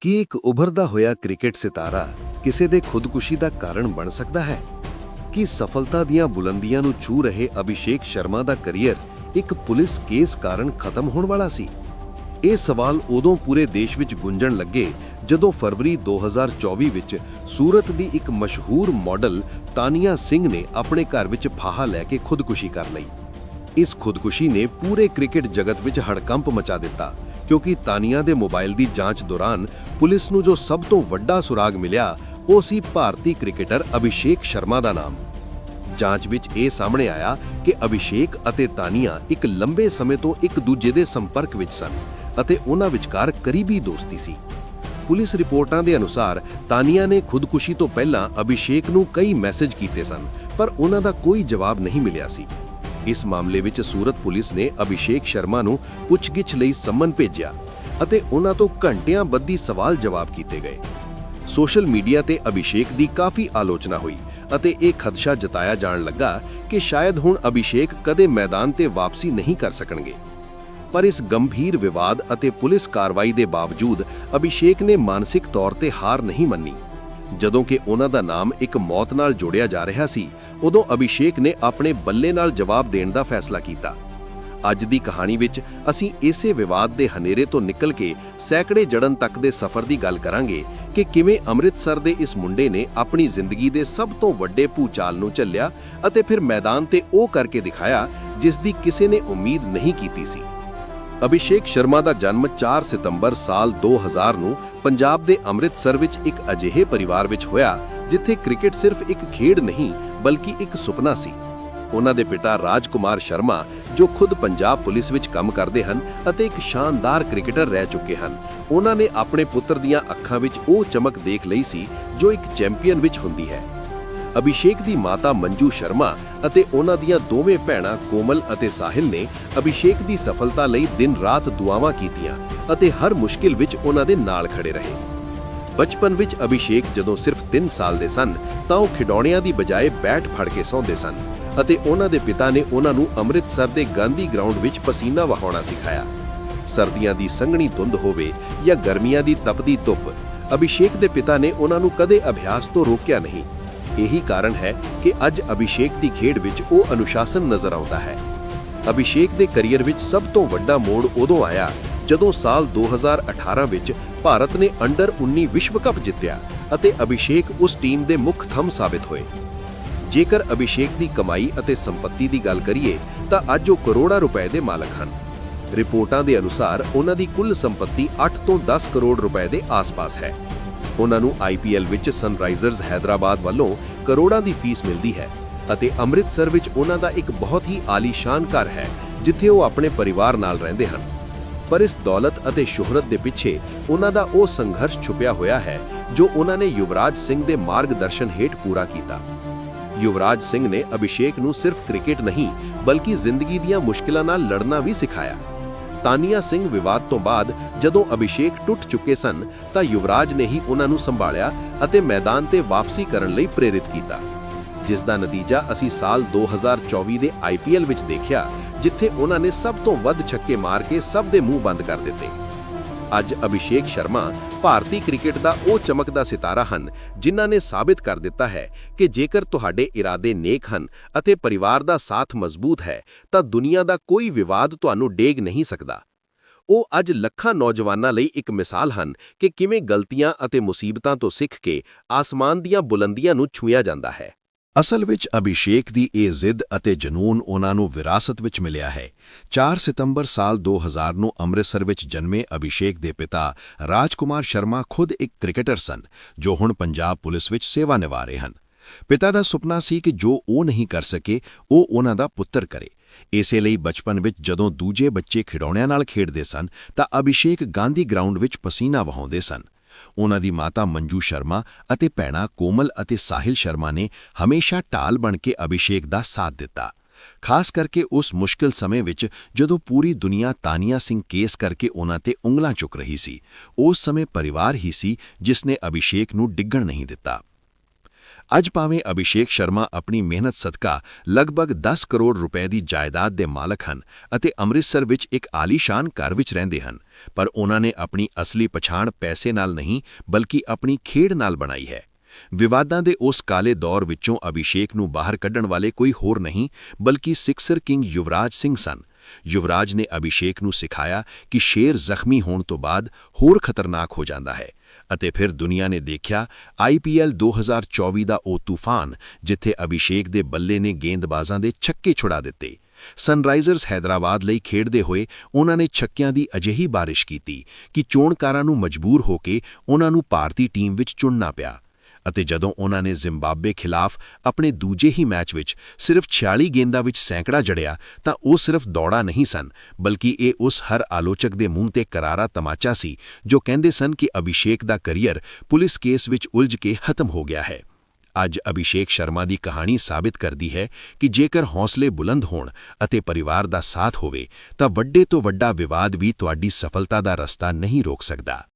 ਕੀ ਇੱਕ ਉਭਰਦਾ ਹੋਇਆ ਕ੍ਰਿਕਟ ਸਿਤਾਰਾ ਕਿਸੇ ਦੇ ਖੁਦਕੁਸ਼ੀ ਦਾ ਕਾਰਨ ਬਣ ਸਕਦਾ ਹੈ? ਕੀ ਸਫਲਤਾ ਦੀਆਂ ਬੁਲੰਦੀਆਂ ਨੂੰ ਛੂ ਰਹੇ ਅਭਿਸ਼ੇਕ ਸ਼ਰਮਾ ਦਾ ਕਰੀਅਰ ਇੱਕ ਪੁਲਿਸ ਕੇਸ ਕਾਰਨ ਖਤਮ ਹੋਣ ਵਾਲਾ ਸੀ? ਇਹ ਸਵਾਲ ਉਦੋਂ ਪੂਰੇ ਦੇਸ਼ ਵਿੱਚ ਗੁੰਜਣ ਲੱਗੇ ਜਦੋਂ ਫਰਵਰੀ 2024 ਵਿੱਚ ਸੂਰਤ ਦੀ ਇੱਕ ਮਸ਼ਹੂਰ ਮਾਡਲ ਤਾਨੀਆ ਸਿੰਘ ਨੇ ਆਪਣੇ ਘਰ ਵਿੱਚ ਫਾਹਾ ਲੈ ਕੇ ਖੁਦਕੁਸ਼ੀ ਕਰ ਲਈ। ਇਸ ਖੁਦਕੁਸ਼ੀ ਨੇ ਪੂਰੇ ਕ੍ਰਿਕਟ ਜਗਤ ਵਿੱਚ ਹੜਕੰਪ ਮਚਾ ਦਿੱਤਾ। ਕਿਉਂਕਿ ਤਾਨੀਆ ਦੇ ਮੋਬਾਈਲ ਦੀ ਜਾਂਚ ਦੌਰਾਨ ਪੁਲਿਸ ਨੂੰ ਜੋ ਸਭ ਤੋਂ ਵੱਡਾ ਸੁਰਾਗ ਮਿਲਿਆ, ਉਹ ਸੀ ਭਾਰਤੀ ਕ੍ਰਿਕਟਰ ਅਭਿਸ਼ੇਕ ਸ਼ਰਮਾ ਦਾ ਨਾਮ। ਜਾਂਚ ਵਿੱਚ ਇਹ ਸਾਹਮਣੇ ਆਇਆ ਕਿ ਅਭਿਸ਼ੇਕ ਅਤੇ ਤਾਨੀਆ ਇੱਕ ਲੰਬੇ ਸਮੇਂ ਤੋਂ ਇੱਕ ਦੂਜੇ ਦੇ ਸੰਪਰਕ ਵਿੱਚ ਸਨ ਅਤੇ ਉਹਨਾਂ ਵਿਚਕਾਰ ਕਰੀਬੀ ਦੋਸਤੀ ਸੀ। ਪੁਲਿਸ ਰਿਪੋਰਟਾਂ ਦੇ ਅਨੁਸਾਰ ਤਾਨੀਆ ਨੇ ਖੁਦਕੁਸ਼ੀ ਤੋਂ ਪਹਿਲਾਂ ਅਭਿਸ਼ੇਕ ਨੂੰ ਕਈ ਮੈਸੇਜ ਕੀਤੇ ਸਨ, ਪਰ ਉਹਨਾਂ ਦਾ ਕੋਈ ਜਵਾਬ ਨਹੀਂ ਮਿਲਿਆ ਸੀ। ਇਸ ਮਾਮਲੇ ਵਿੱਚ ਸੂਰਤ ਪੁਲਿਸ ਨੇ ਅਭਿਸ਼ੇਕ ਸ਼ਰਮਾ ਨੂੰ ਪੁੱਛਗਿੱਛ ਲਈ ਸੰਮਨ ਭੇਜਿਆ ਅਤੇ ਉਹਨਾਂ ਤੋਂ ਘੰਟਿਆਂ ਬੱਧੀ ਸਵਾਲ ਜਵਾਬ ਕੀਤੇ ਗਏ। ਸੋਸ਼ਲ ਮੀਡੀਆ ਤੇ ਅਭਿਸ਼ੇਕ ਦੀ ਕਾਫੀ ਆਲੋਚਨਾ ਹੋਈ ਅਤੇ ਇਹ ਖਦਸ਼ਾ ਜਤਾਇਆ ਜਾਣ ਲੱਗਾ ਕਿ ਸ਼ਾਇਦ ਹੁਣ ਅਭਿਸ਼ੇਕ ਕਦੇ ਮੈਦਾਨ ਤੇ ਵਾਪਸੀ ਨਹੀਂ ਕਰ ਸਕਣਗੇ। ਪਰ ਇਸ ਗੰਭੀਰ ਵਿਵਾਦ ਅਤੇ ਪੁਲਿਸ ਕਾਰਵਾਈ ਦੇ ਬਾਵਜੂਦ ਅਭਿਸ਼ੇਕ ਨੇ ਮਾਨਸਿਕ ਤੌਰ ਤੇ ਹਾਰ ਨਹੀਂ ਮੰਨੀ। ਜਦੋਂ ਕਿ ਉਹਨਾਂ ਦਾ ਨਾਮ ਇੱਕ ਮੌਤ ਨਾਲ ਜੋੜਿਆ ਜਾ ਰਿਹਾ ਸੀ, ਉਦੋਂ ਅਭਿਸ਼ੇਕ ਨੇ ਆਪਣੇ ਬੱਲੇ ਨਾਲ ਜਵਾਬ ਦੇਣ ਦਾ ਫੈਸਲਾ ਕੀਤਾ। ਅੱਜ ਦੀ ਕਹਾਣੀ ਵਿੱਚ ਅਸੀਂ ਇਸੇ ਵਿਵਾਦ ਦੇ ਹਨੇਰੇ ਤੋਂ ਨਿਕਲ ਕੇ ਸੈਂਕੜੇ ਜੜਨ ਤੱਕ ਦੇ ਸਫ਼ਰ ਦੀ ਗੱਲ ਕਰਾਂਗੇ ਕਿ ਕਿਵੇਂ ਅੰਮ੍ਰਿਤਸਰ ਦੇ ਇਸ ਮੁੰਡੇ ਨੇ ਆਪਣੀ ਜ਼ਿੰਦਗੀ ਦੇ ਸਭ ਤੋਂ ਵੱਡੇ ਭੂਚਾਲ ਨੂੰ ਝੱਲਿਆ ਅਤੇ ਫਿਰ ਮੈਦਾਨ ਤੇ ਉਹ ਕਰਕੇ ਦਿਖਾਇਆ, ਜਿਸ ਦੀ ਕਿਸੇ ਨੇ ਉਮੀਦ ਨਹੀਂ ਕੀਤੀ ਸੀ। ਅਭਿਸ਼ੇਕ ਸ਼ਰਮਾ ਦਾ ਜਨਮ 4 ਸਤੰਬਰ ਸਾਲ 2000 ਨੂੰ ਪੰਜਾਬ ਦੇ ਅੰਮ੍ਰਿਤਸਰ ਵਿੱਚ ਇੱਕ ਅਜਿਹੇ ਪਰਿਵਾਰ ਵਿੱਚ ਹੋਇਆ, ਜਿੱਥੇ ਕ੍ਰਿਕਟ ਸਿਰਫ ਇੱਕ ਖੇਡ ਨਹੀਂ, ਬਲਕਿ ਇੱਕ ਸੁਪਨਾ ਸੀ। ਉਹਨਾਂ ਦੇ ਪਿਤਾ ਰਾਜਕੁਮਾਰ ਸ਼ਰਮਾ, ਜੋ ਖੁਦ ਪੰਜਾਬ ਪੁਲਿਸ ਵਿੱਚ ਕੰਮ ਕਰਦੇ ਹਨ ਅਤੇ ਇੱਕ ਸ਼ਾਨਦਾਰ ਕ੍ਰਿਕਟਰ ਰਹਿ ਚੁੱਕੇ ਹਨ, ਉਹਨਾਂ ਨੇ ਆਪਣੇ ਪੁੱਤਰ ਦੀਆਂ ਅੱਖਾਂ ਵਿੱਚ ਉਹ ਚਮਕ ਦੇਖ ਲਈ ਸੀ, ਜੋ ਇੱਕ ਚੈਂਪੀਅਨ ਵਿੱਚ ਹੁੰਦੀ ਹੈ। ਅਭਿਸ਼ੇਕ ਦੀ ਮਾਤਾ ਮੰਜੂ ਸ਼ਰਮਾ ਅਤੇ ਉਹਨਾਂ ਦੀਆਂ ਦੋਵੇਂ ਭੈਣਾਂ ਕੋਮਲ ਅਤੇ ਸਾਹਿਲ ਨੇ ਅਭਿਸ਼ੇਕ ਦੀ ਸਫਲਤਾ ਲਈ ਦਿਨ-ਰਾਤ ਦੁਆਵਾਂ ਕੀਤੀਆਂ ਅਤੇ ਹਰ ਮੁਸ਼ਕਿਲ ਵਿੱਚ ਉਹਨਾਂ ਦੇ ਨਾਲ ਖੜੇ ਰਹੇ। ਬਚਪਨ ਵਿੱਚ ਅਭਿਸ਼ੇਕ ਜਦੋਂ ਸਿਰਫ 3 ਸਾਲ ਦੇ ਸਨ, ਤਾਂ ਉਹ ਖਿਡੌਣਿਆਂ ਦੀ ਬਜਾਏ ਬੈਟ ਫੜ ਕੇ ਸੌਂਦੇ ਸਨ ਅਤੇ ਉਹਨਾਂ ਦੇ ਪਿਤਾ ਨੇ ਉਹਨਾਂ ਨੂੰ ਅੰਮ੍ਰਿਤਸਰ ਦੇ ਗਾਂਧੀ ਗਰਾਊਂਡ ਵਿੱਚ ਪਸੀਨਾ ਵਹਾਉਣਾ ਸਿਖਾਇਆ। ਸਰਦੀਆਂ ਦੀ ਸੰਘਣੀ ਧੁੰਦ ਹੋਵੇ ਜਾਂ ਗਰਮੀਆਂ ਦੀ ਤਪਦੀ ਧੁੱਪ, ਅਭਿਸ਼ੇਕ ਦੇ ਪਿਤਾ ਨੇ ਉਹਨਾਂ ਨੂੰ ਕਦੇ ਅਭਿਆਸ ਤੋਂ ਰੋਕਿਆ ਨਹੀਂ। ਇਹੀ ਕਾਰਨ ਹੈ ਕਿ ਅੱਜ ਅਭਿਸ਼ੇਕ ਦੀ ਖੇਡ ਵਿੱਚ ਉਹ ਅਨੁਸ਼ਾਸਨ ਨਜ਼ਰ ਆਉਂਦਾ ਹੈ। ਅਭਿਸ਼ੇਕ ਦੇ ਕੈਰੀਅਰ ਵਿੱਚ ਸਭ ਤੋਂ ਵੱਡਾ ਮੋੜ ਉਦੋਂ ਆਇਆ ਜਦੋਂ ਸਾਲ 2018 ਵਿੱਚ ਭਾਰਤ ਨੇ ਅੰਡਰ 19 ਵਿਸ਼ਵ ਕੱਪ ਜਿੱਤਿਆ ਅਤੇ ਅਭਿਸ਼ੇਕ ਉਸ ਟੀਮ ਦੇ ਮੁੱਖ ਥੰਮ ਸਾਬਿਤ ਹੋਏ। ਜੇਕਰ ਅਭਿਸ਼ੇਕ ਦੀ ਕਮਾਈ ਅਤੇ ਸੰਪਤੀ ਦੀ ਗੱਲ ਕਰੀਏ ਤਾਂ ਅੱਜ ਉਹ ਕਰੋੜਾਂ ਰੁਪਏ ਦੇ ਮਾਲਕ ਹਨ। ਰਿਪੋਰਟਾਂ ਦੇ ਅਨੁਸਾਰ ਉਹਨਾਂ ਦੀ ਕੁੱਲ ਸੰਪਤੀ 8 ਤੋਂ 10 ਕਰੋੜ ਰੁਪਏ ਦੇ ਆਸ-ਪਾਸ ਹੈ। ਉਹਨਾਂ ਨੂੰ ਆਈਪੀਐਲ ਵਿੱਚ ਸਨਰਾਈਜ਼ਰਸ ਹైదరాబాద్ ਵੱਲੋਂ ਕਰੋੜਾਂ ਦੀ ਫੀਸ ਮਿਲਦੀ ਹੈ ਅਤੇ ਅੰਮ੍ਰਿਤਸਰ ਵਿੱਚ ਉਹਨਾਂ ਦਾ ਇੱਕ ਬਹੁਤ ਹੀ ਆਲੀਸ਼ਾਨ ਘਰ ਹੈ, ਜਿੱਥੇ ਉਹ ਆਪਣੇ ਪਰਿਵਾਰ ਨਾਲ ਰਹਿੰਦੇ ਹਨ। ਪਰ ਇਸ ਦੌਲਤ ਅਤੇ ਸ਼ੋਹਰਤ ਦੇ ਪਿੱਛੇ ਉਹਨਾਂ ਦਾ ਉਹ ਸੰਘਰਸ਼ ਛੁਪਿਆ ਹੋਇਆ ਹੈ, ਜੋ ਉਹਨਾਂ ਨੇ ਯੁਵਰਾਜ ਸਿੰਘ ਦੇ ਮਾਰਗਦਰਸ਼ਨ ਹੇਠ ਪੂਰਾ ਕੀਤਾ। ਯੁਵਰਾਜ ਸਿੰਘ ਨੇ ਅਭਿਸ਼ੇਕ ਨੂੰ ਸਿਰਫ ਕ੍ਰਿਕਟ ਨਹੀਂ, ਬਲਕਿ ਜ਼ਿੰਦਗੀ ਦੀਆਂ ਮੁਸ਼ਕਲਾਂ ਨਾਲ ਲੜਨਾ ਵੀ ਸਿਖਾਇਆ। ਤਾਨੀਆ ਸਿੰਘ ਵਿਵਾਦ ਤੋਂ ਬਾਅਦ ਜਦੋਂ ਅਭਿਸ਼ੇਕ ਟੁੱਟ ਚੁੱਕੇ ਸਨ, ਤਾਂ ਯੁਵਰਾਜ ਨੇ ਹੀ ਉਹਨਾਂ ਨੂੰ ਸੰਭਾਲਿਆ ਅਤੇ ਮੈਦਾਨ ਤੇ ਵਾਪਸੀ ਕਰਨ ਲਈ ਪ੍ਰੇਰਿਤ ਕੀਤਾ। ਜਿਸ ਦਾ ਨਤੀਜਾ ਅਸੀਂ ਸਾਲ 2024 ਦੇ ਆਈਪੀਐਲ ਵਿੱਚ ਦੇਖਿਆ, ਜਿੱਥੇ ਉਹਨਾਂ ਨੇ ਸਭ ਤੋਂ ਵੱਧ ਛੱਕੇ ਮਾਰ ਕੇ ਸਭ ਦੇ ਮੂੰਹ ਬੰਦ ਕਰ ਦਿੱਤੇ। ਅੱਜ ਅਭਿਸ਼ੇਕ ਸ਼ਰਮਾ ਭਾਰਤੀ ਕ੍ਰਿਕਟ ਦਾ ਉਹ ਚਮਕਦਾ ਸਿਤਾਰਾ ਹਨ, ਜਿਨ੍ਹਾਂ ਨੇ ਸਾਬਿਤ ਕਰ ਦਿੱਤਾ ਹੈ ਕਿ ਜੇਕਰ ਤੁਹਾਡੇ ਇਰਾਦੇ ਨੇਕ ਹਨ ਅਤੇ ਪਰਿਵਾਰ ਦਾ ਸਾਥ ਮਜ਼ਬੂਤ ਹੈ, ਤਾਂ ਦੁਨੀਆ ਦਾ ਕੋਈ ਵਿਵਾਦ ਤੁਹਾਨੂੰ ਡੇਗ ਨਹੀਂ ਸਕਦਾ। ਉਹ ਅੱਜ ਲੱਖਾਂ ਨੌਜਵਾਨਾਂ ਲਈ ਇੱਕ ਮਿਸਾਲ ਹਨ ਕਿ ਕਿਵੇਂ ਗਲਤੀਆਂ ਅਤੇ ਮੁਸੀਬਤਾਂ ਤੋਂ ਸਿੱਖ ਕੇ ਆਸਮਾਨ ਦੀਆਂ ਬੁਲੰਦੀਆਂ ਨੂੰ ਛੂਇਆ ਜਾਂਦਾ ਹੈ। ਅਸਲ ਵਿੱਚ ਅਭਿਸ਼ੇਕ ਦੀ ਇਹ ਜ਼ਿੱਦ ਅਤੇ ਜਨੂਨ ਉਹਨਾਂ ਨੂੰ ਵਿਰਾਸਤ ਵਿੱਚ ਮਿਲਿਆ ਹੈ। 4 ਸਤੰਬਰ ਸਾਲ 2000 ਨੂੰ ਅੰਮ੍ਰਿਤਸਰ ਵਿੱਚ ਜਨਮੇ ਅਭਿਸ਼ੇਕ ਦੇ ਪਿਤਾ ਰਾਜਕੁਮਾਰ ਸ਼ਰਮਾ ਖੁਦ ਇੱਕ ਕ੍ਰਿਕਟਰ ਸਨ, ਜੋ ਹੁਣ ਪੰਜਾਬ ਪੁਲਿਸ ਵਿੱਚ ਸੇਵਾ ਨਿਭਾ ਰਹੇ ਹਨ। ਪਿਤਾ ਦਾ ਸੁਪਨਾ ਸੀ ਕਿ ਜੋ ਉਹ ਨਹੀਂ ਕਰ ਸਕੇ, ਉਹ ਉਹਨਾਂ ਦਾ ਪੁੱਤਰ ਕਰੇ। ਇਸੇ ਲਈ ਬਚਪਨ ਵਿੱਚ ਜਦੋਂ ਦੂਜੇ ਬੱਚੇ ਖਿਡੌਣਿਆਂ ਨਾਲ ਖੇਡਦੇ ਸਨ, ਤਾਂ ਅਭਿਸ਼ੇਕ ਗਾਂਧੀ ਗਰਾਊਂਡ ਵਿੱਚ ਪਸੀਨਾ ਵਹਾਉਂਦੇ ਸਨ। ਉਹਨਾਂ ਦੀ ਮਾਤਾ ਮੰਜੂ ਸ਼ਰਮਾ ਅਤੇ ਭੈਣਾ ਕੋਮਲ ਅਤੇ ਸਾਹਿਲ ਸ਼ਰਮਾ ਨੇ ਹਮੇਸ਼ਾ ਢਾਲ ਬਣ ਕੇ ਅਭਿਸ਼ੇਕ ਦਾ ਸਾਥ ਦਿੱਤਾ। ਖਾਸ ਕਰਕੇ ਉਸ ਮੁਸ਼ਕਿਲ ਸਮੇਂ ਵਿੱਚ ਜਦੋਂ ਪੂਰੀ ਦੁਨੀਆ ਤਾਨੀਆ ਸਿੰਘ ਕੇਸ ਕਰਕੇ ਉਹਨਾਂ ਤੇ ਉਂਗਲਾਂ ਚੁੱਕ ਰਹੀ ਸੀ, ਉਸ ਸਮੇਂ ਪਰਿਵਾਰ ਹੀ ਸੀ ਜਿਸ ਨੇ ਅਭਿਸ਼ੇਕ ਨੂੰ ਡਿੱਗਣ ਨਹੀਂ ਦਿੱਤਾ। ਅੱਜ ਭਾਵੇਂ ਅਭਿਸ਼ੇਕ ਸ਼ਰਮਾ ਆਪਣੀ ਮਿਹਨਤ ਸਦਕਾ ਲਗਭਗ 10 ਕਰੋੜ ਰੁਪਏ ਦੀ ਜਾਇਦਾਦ ਦੇ ਮਾਲਕ ਹਨ ਅਤੇ ਅੰਮ੍ਰਿਤਸਰ ਵਿੱਚ ਇੱਕ ਆਲੀਸ਼ਾਨ ਘਰ ਵਿੱਚ ਰਹਿੰਦੇ ਹਨ, ਪਰ ਉਹਨਾਂ ਨੇ ਆਪਣੀ ਅਸਲੀ ਪਛਾਣ ਪੈਸੇ ਨਾਲ ਨਹੀਂ, ਬਲਕਿ ਆਪਣੀ ਖੇਡ ਨਾਲ ਬਣਾਈ ਹੈ। ਵਿਵਾਦਾਂ ਦੇ ਉਸ ਕਾਲੇ ਦੌਰ ਵਿੱਚੋਂ ਅਭਿਸ਼ੇਕ ਨੂੰ ਬਾਹਰ ਕੱਢਣ ਵਾਲੇ ਕੋਈ ਹੋਰ ਨਹੀਂ, ਬਲਕਿ ਸਿਕਸਰ ਕਿੰਗ ਯੁਵਰਾਜ ਸਿੰਘ ਸਨ। ਯੁਵਰਾਜ ਨੇ ਅਭਿਸ਼ੇਕ ਨੂੰ ਸਿਖਾਇਆ ਕਿ ਸ਼ੇਰ ਜ਼ਖਮੀ ਹੋਣ ਤੋਂ ਬਾਅਦ ਹੋਰ ਖਤਰਨਾਕ ਹੋ ਜਾਂਦਾ ਹੈ। ਅਤੇ ਫਿਰ ਦੁਨੀਆ ਨੇ ਦੇਖਿਆ ਆਈਪੀਐਲ 2024 ਦਾ ਉਹ ਤੂਫਾਨ, ਜਿੱਥੇ ਅਭਿਸ਼ੇਕ ਦੇ ਬੱਲੇ ਨੇ ਗੇਂਦਬਾਜ਼ਾਂ ਦੇ ਛੱਕੇ ਛੁਡਾ ਦਿੱਤੇ। ਸਨਰਾਈਜ਼ਰਸ ਹੈਦਰਾਬਾਦ ਲਈ ਖੇਡਦੇ ਹੋਏ ਉਹਨਾਂ ਨੇ ਛੱਕਿਆਂ ਦੀ ਅਜਿਹੀ ਬਾਰਿਸ਼ ਕੀਤੀ ਕਿ ਚੋਣਕਾਰਾਂ ਨੂੰ ਮਜਬੂਰ ਹੋ ਕੇ ਉਹਨਾਂ ਨੂੰ ਭਾਰਤੀ ਟੀਮ ਵਿੱਚ ਚੁਣਨਾ ਪਿਆ। ਅਤੇ ਜਦੋਂ ਉਹਨਾਂ ਨੇ ਜ਼ਿੰਬਾਬਵੇ ਖਿਲਾਫ ਆਪਣੇ ਦੂਜੇ ਹੀ ਮੈਚ ਵਿੱਚ ਸਿਰਫ 46 ਗੇਂਦਾਂ ਵਿੱਚ ਸੈਂਕੜਾ ਜੜਿਆ, ਤਾਂ ਉਹ ਸਿਰਫ ਦੌੜਾ ਨਹੀਂ ਸਨ, ਬਲਕਿ ਇਹ ਉਸ ਹਰ ਆਲੋਚਕ ਦੇ ਮੂੰਹ ਤੇ ਕਰਾਰਾ ਤਮਾਚਾ ਸੀ, ਜੋ ਕਹਿੰਦੇ ਸਨ ਕਿ ਅਭਿਸ਼ੇਕ ਦਾ ਕਰੀਅਰ ਪੁਲਿਸ ਕੇਸ ਵਿੱਚ ਉਲਝ ਕੇ ਖਤਮ ਹੋ ਗਿਆ ਹੈ। ਅੱਜ ਅਭਿਸ਼ੇਕ ਸ਼ਰਮਾ ਦੀ ਕਹਾਣੀ ਸਾਬਿਤ ਕਰਦੀ ਹੈ ਕਿ ਜੇਕਰ ਹੌਸਲੇ ਬੁਲੰਦ ਹੋਣ ਅਤੇ ਪਰਿਵਾਰ ਦਾ ਸਾਥ ਹੋਵੇ, ਤਾਂ ਵੱਡੇ ਤੋਂ ਵੱਡਾ ਵਿਵਾਦ ਵੀ ਤੁਹਾਡੀ ਸਫਲਤਾ ਦਾ ਰਸਤਾ ਨਹੀਂ ਰੋਕ ਸਕਦਾ।